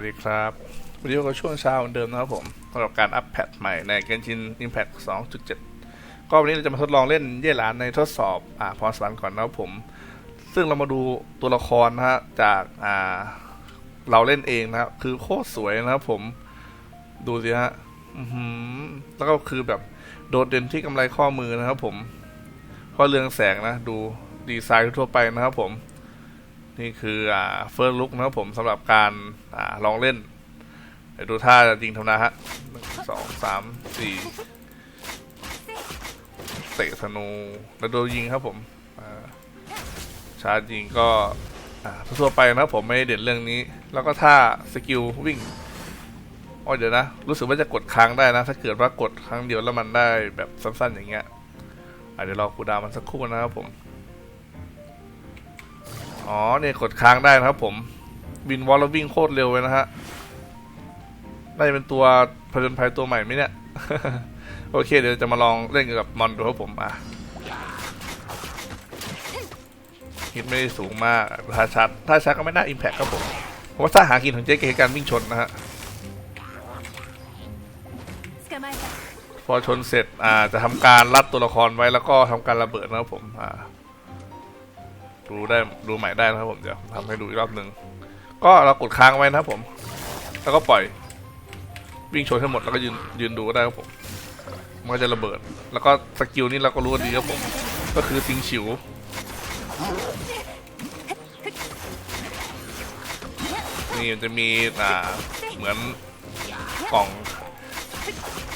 สวัสดีครับวันนี้ก็ช่วงเช้าเหมือนเดิมนะครับผมสำหรับการอัปแพทใหม่ใน Genshin Impact 2.7 ก็วันนี้เราจะมาทดลองเล่นเย่หลานในทดสอบอ่าพรสวรรค์ก่อนนะครับผม ซึ่งเรามาดูตัวละครนะฮะจากอ่าเราเล่นเองนะครับคือโคตรสวยนะครับผมดูสิฮะอือแล้วก็คือแบบโดดเด่นที่กำไรข้อมือนะครับผมเพราะเรืองแสงนะ ดูดีไซน์ทั่วไปนะครับผม นี่คือเฟิร์สลุกนะครับผมสำหรับการอลองเล่นเดี๋ยวดูท่ายิงทำนะฮะหนึ่งสองสามสี่เตะธนูแล้วโดนยิงครับผมชาร์จยิงก็ทั่วไปนะครับผมไม่เด่นเรื่องนี้ แล้วก็ท่าสกิลวิ่งอ๋อเดี๋ยวนะ รู้สึกว่าจะกดค้างได้นะ ถ้าเกิดว่ากดครั้งเดียวแล้วมันได้แบบสั้นๆอย่างเงี้ยเดี๋ยวรอคูดามันสักครู่นะครับผม อ๋อเนี่ยกดค้างได้นะครับผมบินวอลล์วิ่งโคตรเร็วเลยนะฮะได้เป็นตัวผจญภัยตัวใหม่ไหมเนี่ย โอเค เดี๋ยวจะมาลองเล่นกับมอนดูครับผมอะฮินไม่ได้สูงมากถ้าชัดถ้าชัดก็ไม่น่าอิมแพคครับผมเพราะว่าถ้าหากินของเจ๊เกการวิ่งชนนะฮะพอชนเสร็จอ่าจะทำการรัดตัวละครไว้แล้วก็ทำการระเบิดนะครับผมอ่า ดูได้ดูใหม่ได้นะครับผมเดี๋ยวทำให้ดูอีกรอบหนึ่งก็เรากดค้างไว้นะครับผม แล้วก็ปล่อย วิ่งชนให้หมดแล้วก็ยืนยืนดูก็ได้ครับผมมันก็จะระเบิด แล้วก็สกิลนี้เราก็รู้ดีครับผม ก็คือซิงฉิวนี่มันจะมีอ่าเหมือนกล่อง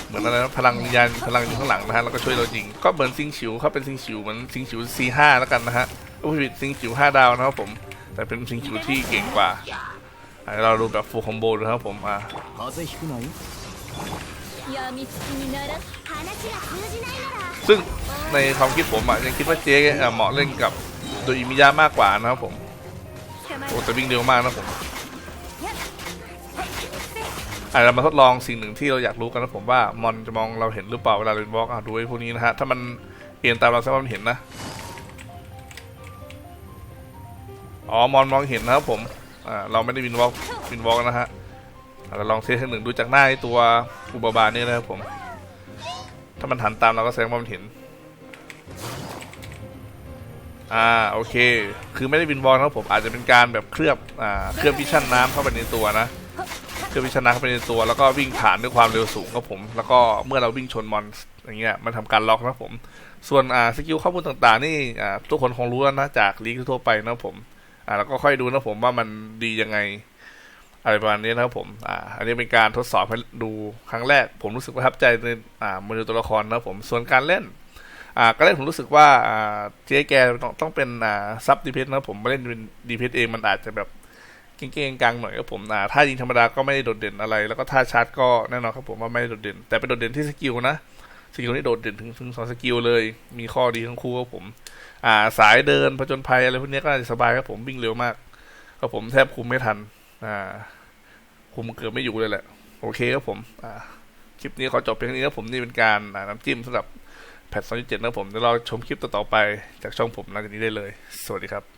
เหมือนอะไรนะพลังวิญญาณพลังอยู่ข้างหลังนะฮะแล้วก็ช่วยเรายิงก็เหมือนซิงฉิวเขาเป็นซิงฉิวเหมือนซิงฉิว C5 แล้วกันนะฮะ ก็ผิดซิงคิวห้าดาวนะครับผม แต่เป็นสิงคิวที่เก่งกว่าเราดูแบบฟูลคอมโบนะครับผมอะซึ่งในความคิดผมอะยังคิดว่าเจ๊เหมาะเล่นกับโดยอิมิยามากกว่านะครับผมโอ้แต่วิ่งเร็วมากนะผมอาจจะมาทดลองสิ่งหนึ่งที่เราอยากรู้กันนะผมว่ามอนจะมองเราเห็นหรือเปล่าเวลาเล่นบล็อกอะดูไอ้พวกนี้นะฮะถ้ามันเอียนตามเราแสดงว่ามันเห็นนะ อ๋อ มอนมองเห็นนะครับผมอ่าเราไม่ได้วินวอล์กวินวอล์กนะฮะเราลองเทสให้หนึ่งดูจากหน้าตัวอุบาบานี่นะครับผม ถ้ามันหันตามเราก็แสดงว่ามันเห็น อ่าโอเค คือไม่ได้วินวอล์กนะครับผมอาจจะเป็นการแบบเคลือบอ่าเคลือบวิชั่นน้ำเข้าไปในตัวนะเคลือบวิชั่นน้ำเข้าไปในตัวแล้วก็วิ่งผ่านด้วยความเร็วสูงครับผม แล้วก็เมื่อเราวิ่งชนมอนอย่างเงี้ยมันทำการล็อกนะครับผม ส่วนอ่าสกิลข้อมูลต่างๆ นี่อ่าทุกคนคงรู้แล้วนะจากลีกทั่วไปนะครับผม อ่าแล้วก็ค่อยดูนะผมว่ามันดียังไง อะไรประมาณนี้นะครับผมอ่าอันนี้เป็นการทดสอบให้ดูครั้งแรก ผมรู้สึกประทับใจในอ่ามือตัวละครนะครับผมส่วนการเล่นอ่าการเล่นผมรู้สึกว่าอ่าเจ๊แกต้องต้องเป็นอ่าซับดีเพสนะผมมาเล่นเป็นดีเพสเองมันอาจจะแบบเก่งๆกลางหน่อยครับผมอ่าถ้ายิงธรรมดาก็ไม่ได้โดดเด่นอะไร แล้วก็ถ้าชาร์จก็แน่นอนครับผมว่าไม่ได้โดดเด่น แต่เป็นโดดเด่นที่สกิลนะ สกิลนี่โดดเด่นถึงถึงสองสกิลเลย มีข้อดีทั้งคู่ครับผม อ่า สายเดินผจญภัยอะไรพวกนี้ก็น่าจะสบายครับผมวิ่งเร็วมากครับผมแทบคุมไม่ทัน อ่า คุมเกือบไม่อยู่เลยแหละ โอเคครับผม อ่า คลิปนี้ขอจบเพียงเท่านี้ครับผมนี่เป็นการน้ำจิ้มสำหรับแพท2.7นะครับผมเดี๋ยวเราชมคลิปต่อๆไปจากช่องผมหลังจากนี้ได้เลย สวัสดีครับ